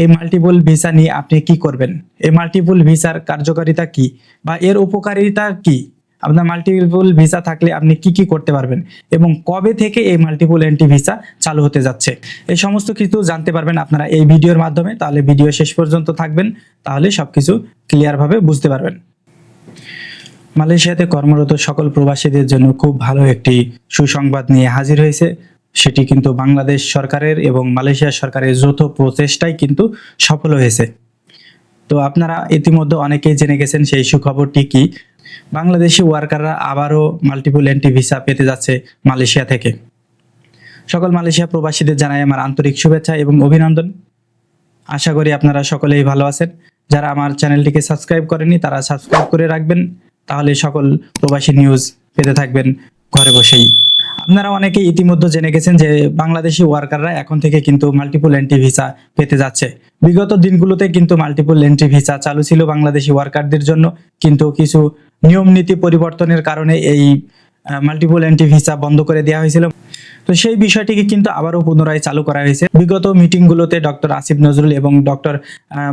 এই multiple visa নিয়ে আপনি কি করবেন? এই মাল্টিপল ভিসার কার্যকারিতা কি বা এর উপকারিতা কি? আপনার মাল্টিপল ভিসা থাকলে আপনি কি কি করতে পারবেন এবং কবে থেকে এই মাল্টিপল এন্ট্রি ভিসা চালু হতে যাচ্ছে? এই সমস্ত কিছু জানতে পারবেন আপনারা এই ভিডিওর মাধ্যমে। তাহলে ভিডিও শেষ পর্যন্ত থাকবেন, তাহলে সবকিছু ক্লিয়ারভাবে বুঝতে পারবেন। মালয়েশিয়াতে কর্মরত সকল প্রবাসীদের জন্য খুব ভালো একটি সুসংবাদ নিয়ে হাজির হয়েছে। সেটি কিন্তু বাংলাদেশ সরকারের এবং মালয়েশিয়া সরকারের যৌথ প্রচেষ্টাই কিন্তু সফল হয়েছে। তো আপনারা ইতিমধ্যে অনেকেই জেনে গেছেন সেই সুখবরটি কি? বাংলাদেশি ওয়ার্কাররা আবারও মাল্টিপল এন্ট্রি ভিসা পেতে যাচ্ছে মালয়েশিয়া থেকে। সকল মালয়েশিয়া প্রবাসীদের জানাই আমার আন্তরিক শুভেচ্ছা এবং অভিনন্দন। আশা করি আপনারা সকলেই ভালো আছেন। যারা আমার চ্যানেলটিকে সাবস্ক্রাইব করেনি তারা সাবস্ক্রাইব করে রাখবেন। তাহলে সকল প্রবাসী নিউজ পেতে থাকবেন ঘরে বসেই। আপনারা অনেকেই ইতিমধ্যে জেনে গেছেন যে বাংলাদেশি ওয়ার্কাররা এখন থেকে কিন্তু মাল্টিপল এন্ট্রি ভিসা পেতে যাচ্ছে। বিগত দিনগুলোতে কিন্তু মাল্টিপল এন্ট্রি ভিসা চালু ছিল বাংলাদেশি ওয়ার্কারদের জন্য। কিন্তু কিছু নিয়ম নীতি পরিবর্তনের কারণে এই মাল্টিপল এন্ট্রি ভিসা বন্ধ করে দেওয়া হয়েছিল। তো সেই বিষয়টিকে কিন্তু আবারও পুনরায় চালু করা হয়েছে। বিগত মিটিংগুলোতে ডক্টর আসিফ নজরুল এবং ডক্টর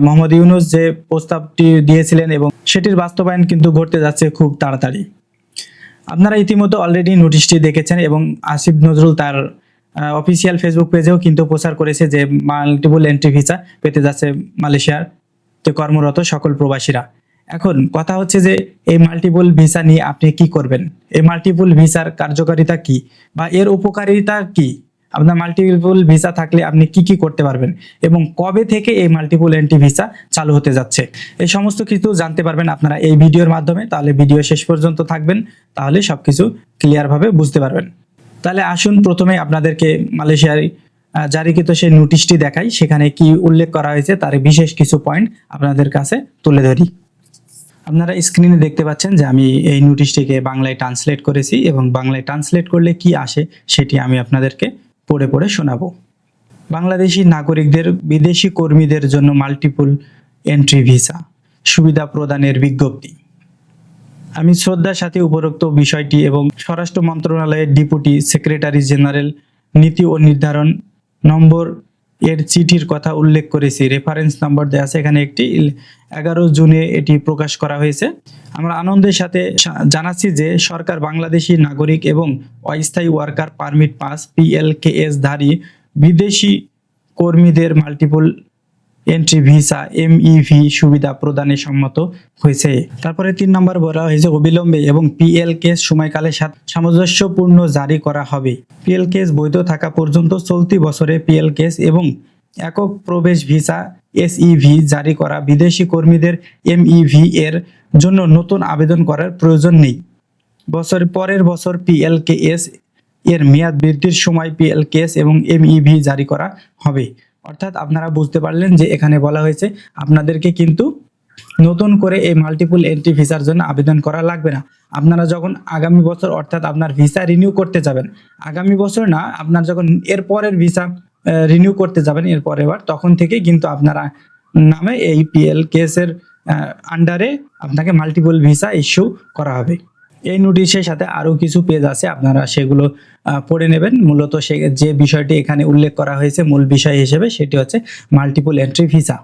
মোহাম্মদ ইউনুস যে প্রস্তাবটি দিয়েছিলেন এবং সেটির বাস্তবায়ন কিন্তু ঘটতে যাচ্ছে খুব তাড়াতাড়ি। আপনারা ইতিমধ্যে অলরেডি নোটিশটি দেখেছেন এবং আসিফ নজরুল তার অফিসিয়াল ফেসবুক পেজেও কিন্তু প্রচার করেছে যে মাল্টিপল এন্ট্রি ভিসা পেতে যাচ্ছে মালয়েশিয়ার তো কর্মরত সকল প্রবাসীরা। এখন কথা হচ্ছে যে এই মাল্টিপল ভিসা নিয়ে আপনি কি করবেন? এই মাল্টিপল ভিসার কার্যকারিতা কি? বা এর উপকারিতা কি? আপনার মাল্টিপল ভিসা থাকলে আপনি কি কি করতে পারবেন এবং কবে থেকে এই মাল্টিপল এন্ট্রি ভিসা চালু হতে যাচ্ছে, এই সমস্ত কিছু জানতে পারবেন আপনারা এই ভিডিওর মাধ্যমে। তাহলে ভিডিও শেষ পর্যন্ত থাকবেন, তাহলে সবকিছু ক্লিয়ারভাবে বুঝতে পারবেন। তাহলে আসুন প্রথমে আপনাদেরকে মালয়েশিয়ার জারিকৃত সেই নোটিশটি দেখাই। সেখানে কি উল্লেখ করা হয়েছে তার বিশেষ কিছু পয়েন্ট আপনাদের কাছে তুলে ধরি। আপনারা স্ক্রিনে দেখতে পাচ্ছেন যে আমি এই নোটিশটিকে বাংলায় ট্রান্সলেট করেছি এবং বাংলায় ট্রান্সলেট করলে কি আসে সেটি আমি আপনাদেরকে পড়ে পড়ে শোনাবো। বাংলাদেশি নাগরিকদের, বিদেশি কর্মীদের জন্য মাল্টিপুল এন্ট্রি ভিসা সুবিধা প্রদানের বিজ্ঞপ্তি। আমি শ্রদ্ধার সাথে উপরোক্ত বিষয়টি এবং স্বরাষ্ট্র মন্ত্রণালয়ের ডিপুটি সেক্রেটারি জেনারেল নীতি ও নির্ধারণ নম্বর এর চিঠির কথা উল্লেখ করেছি। রেফারেন্স নাম্বার দেওয়া আছে। এখানে একটি এগারো জুনে এটি প্রকাশ করা হয়েছে। আমরা আনন্দের সাথে জানাচ্ছি যে সরকার বাংলাদেশি নাগরিক এবং অস্থায়ী ওয়ার্কার পারমিট পাস পিএলকেএস ধারী বিদেশি কর্মীদের মাল্টিপল এন্ট্রি ভিসা এমইভি সুবিধা প্রদানে সম্মত হয়েছে। তারপরে তিন নম্বর বলা হয়েছে, অবিলম্বে এবং পিএল কেস সময়কালে সাথে সামঞ্জস্যপূর্ণ জারি করা হবে। পিএল কেস বৈধ থাকা পর্যন্ত চলতি বছরে পিএল কেস এবং একক প্রবেশ ভিসা, এসইভি জারি করা বিদেশি কর্মীদের এমইভি এর জন্য নতুন আবেদন করার প্রয়োজন নেই। বছর পরের বছর পিএলকেএস এর মেয়াদ বৃদ্ধির সময় পিএলকেএস এবং এমইভি জারি করা হবে। অর্থাৎ আপনারা বুঝতে পারলেন যে এখানে বলা হয়েছে, আপনাদেরকে কিন্তু নতুন করে এই মাল্টিপল এন্ট্রি ভিসার জন্য আবেদন করা লাগবে না। আপনারা যখন আগামী বছর অর্থাৎ আপনার ভিসা রিনিউ করতে যাবেন, আগামী বছর না, আপনার যখন এর পরের ভিসা রিনিউ করতে যাবেন এর পরের বার, তখন থেকে কিন্তু আপনারা নামে এই পিএল কেসের আন্ডারে আপনাকে মাল্টিপল ভিসা ইস্যু করা হবে। এই নোটিশের সাথে আরও কিছু পেজ আছে, আপনারা সেগুলো পড়ে নেবেন। মূলত সে, যে বিষয়টি এখানে উল্লেখ করা হয়েছে, মূল বিষয় হিসেবে সেটি হচ্ছে মাল্টিপল এন্ট্রি ভিসা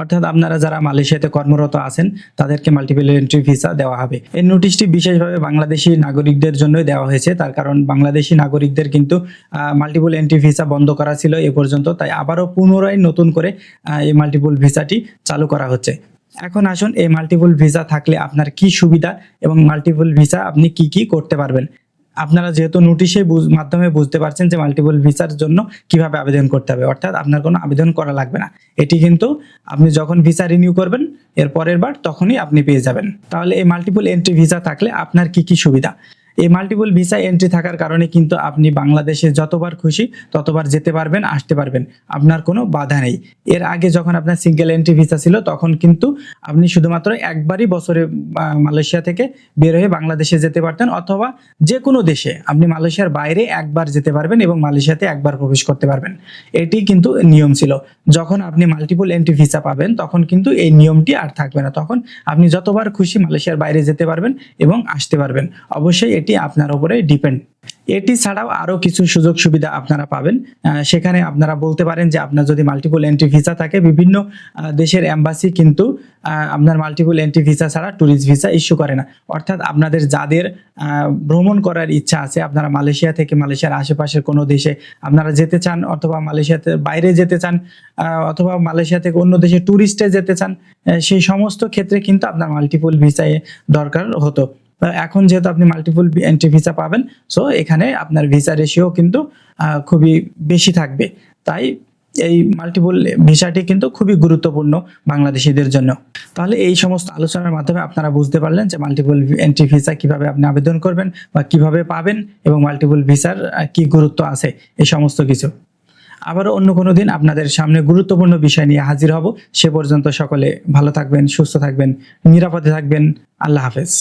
অর্থাৎ আপনারা যারা মালয়েশিয়াতে কর্মরত আছেন, তাদেরকে মাল্টিপল এন্ট্রি ভিসা দেওয়া হবে। এই নোটিশটি বিশেষভাবে বাংলাদেশি নাগরিকদের জন্যই দেওয়া হয়েছে। তার কারণ বাংলাদেশি নাগরিকদের কিন্তু মাল্টিপল এন্ট্রি ভিসা বন্ধ করা ছিল এ পর্যন্ত। তাই আবারও পুনরায় নতুন করে এই মাল্টিপল ভিসাটি চালু করা হচ্ছে। এখন আসুন এই মাল্টিপল ভিসা থাকলে আপনার কি সুবিধা এবং মাল্টিপল ভিসা আপনি কি কি করতে পারবেন? আপনারা যেহেতু নোটিশে মাধ্যমে বুঝতে পারছেন যে মাল্টিপল ভিসার জন্য কীভাবে আবেদন করতে হবে, অর্থাৎ আপনার কোনো আবেদন করা লাগবে না। এটি কিন্তু আপনি যখন ভিসা রিনিউ করবেন, এর পরের বার তখনই আপনি পেয়ে যাবেন। তাহলে এই মাল্টিপল এন্ট্রি ভিসা থাকলে আপনার কি কি সুবিধা? এই মাল্টিপল ভিসা এন্ট্রি থাকার কারণে কিন্তু আপনি বাংলাদেশে যতবার খুশি ততবার যেতে পারবেন, আসতে পারবেন। আপনার কোনো বাধা নেই। এর আগে যখন আপনার সিঙ্গেল এন্ট্রি ভিসা ছিল, তখন কিন্তু আপনি শুধুমাত্র একবারই বছরে মালয়েশিয়া থেকে বের হয়ে বাংলাদেশে যেতে পারতেন অথবা যে কোনো দেশে আপনি মালয়েশিয়ার বাইরে একবার যেতে পারবেন এবং মালয়েশিয়াতে একবার প্রবেশ করতে পারবেন। এটি কিন্তু নিয়ম ছিল। যখন আপনি মাল্টিপল এন্ট্রি ভিসা পাবেন, তখন কিন্তু এই নিয়মটি আর থাকবে না। তখন আপনি যতবার খুশি মালয়েশিয়ার বাইরে যেতে পারবেন এবং আসতে পারবেন। অবশ্যই এটি এটি আপনার উপরে ডিপেন্ড এটি ছাড়াও আরও কিছু সুযোগ সুবিধা আপনারা পাবেন। সেখানে আপনারা বলতে পারেন যে আপনার যদি মাল্টিপল এন্ট্রি ভিসা থাকে, বিভিন্ন দেশের এম্বাসি কিন্তু আপনার মাল্টিপল এন্ট্রি ভিসা ছাড়া ট্যুরিস্ট ভিসা ইস্যু করে না। অর্থাৎ আপনাদের যাদের ভ্রমণ করার ইচ্ছা আছে, আপনারা মালয়েশিয়া থেকে মালয়েশিয়ার আশেপাশের কোনো দেশে আপনারা যেতে চান, অথবা মালয়েশিয়াতে বাইরে যেতে চান অথবা মালয়েশিয়া থেকে অন্য দেশে ট্যুরিস্টে যেতে চান সেই সমস্ত ক্ষেত্রে কিন্তু আপনার মাল্টিপল ভিসায় দরকার হতো। এখন যেহেতু আপনি মাল্টিপল এন্ট্রি ভিসা পাবেন সো এখানে আপনার ভিসা রেশিও কিন্তু খুবই বেশি থাকবে। তাই এই মাল্টিপল ভিসাটি কিন্তু খুবই গুরুত্বপূর্ণ বাংলাদেশিদের জন্য। তাহলে এই সমস্ত আলোচনার মাধ্যমে আপনারা বুঝতে পারলেন যে মাল্টিপল এন্ট্রি ভিসা কীভাবে আপনি আবেদন করবেন বা কীভাবে পাবেন এবং মাল্টিপল ভিসার কি গুরুত্ব আছে, এই সমস্ত কিছু। আবারও অন্য কোনো দিন আপনাদের সামনে গুরুত্বপূর্ণ বিষয় নিয়ে হাজির হব। সে পর্যন্ত সকলে ভালো থাকবেন, সুস্থ থাকবেন, নিরাপদে থাকবেন। আল্লাহ হাফেজ।